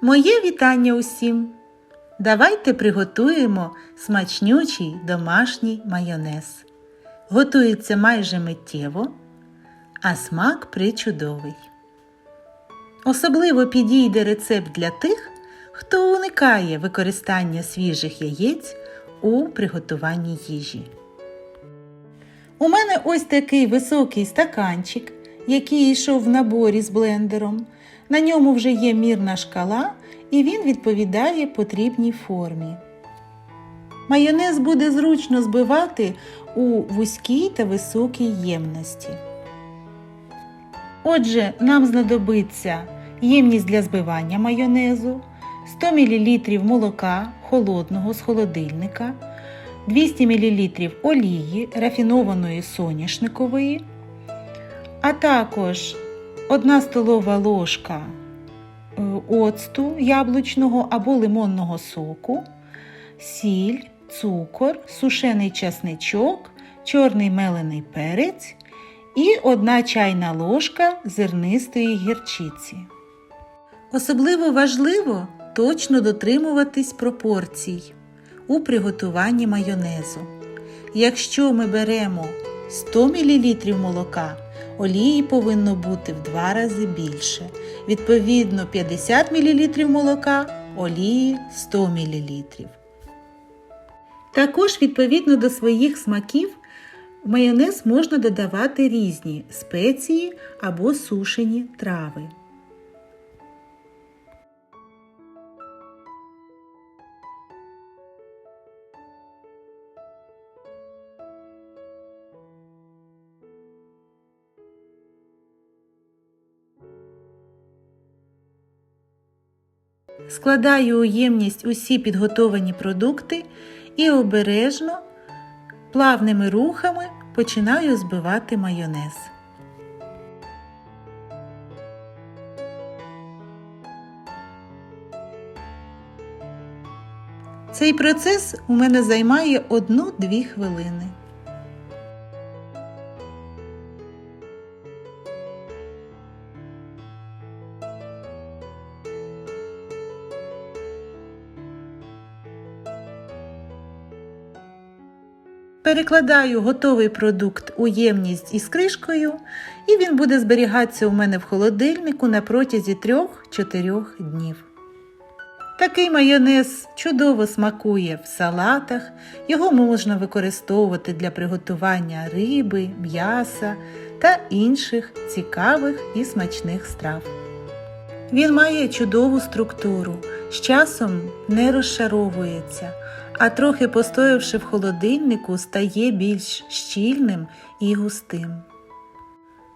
Моє вітання усім! Давайте приготуємо смачнючий домашній майонез. Готується майже миттєво, а смак причудовий. Особливо підійде рецепт для тих, хто уникає використання свіжих яєць у приготуванні їжі. У мене ось такий високий стаканчик, який йшов в наборі з блендером. На ньому вже є мірна шкала, і він відповідає потрібній формі. Майонез буде зручно збивати у вузькій та високій ємності. Отже, нам знадобиться ємність для збивання майонезу, 100 мл молока холодного з холодильника, 200 мл олії рафінованої соняшникової, а також 1 столова ложка е, оцту яблучного або лимонного соку, сіль, цукор, сушений часничок, чорний мелений перець і 1 чайна ложка зернистої гірчиці. Особливо важливо точно дотримуватись пропорцій у приготуванні майонезу. Якщо ми беремо 100 мл молока, олії повинно бути в два рази більше. Відповідно, 50 мл молока, олії 100 мл. Також відповідно до своїх смаків в майонез можна додавати різні спеції або сушені трави. Складаю у ємність усі підготовані продукти і обережно, плавними рухами починаю збивати майонез. Цей процес у мене займає 1-2 хвилини. Перекладаю готовий продукт у ємність із кришкою, і він буде зберігатися у мене в холодильнику на протязі 3-4 днів. Такий майонез чудово смакує в салатах, його можна використовувати для приготування риби, м'яса та інших цікавих і смачних страв. Він має чудову структуру, з часом не розшаровується, а трохи постоявши в холодильнику, стає більш щільним і густим.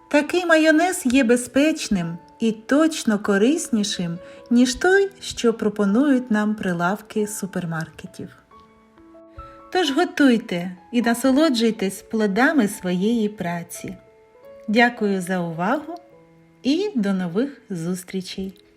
Такий майонез є безпечним і точно кориснішим, ніж той, що пропонують нам прилавки супермаркетів. Тож готуйте і насолоджуйтесь плодами своєї праці. Дякую за увагу і до нових зустрічей!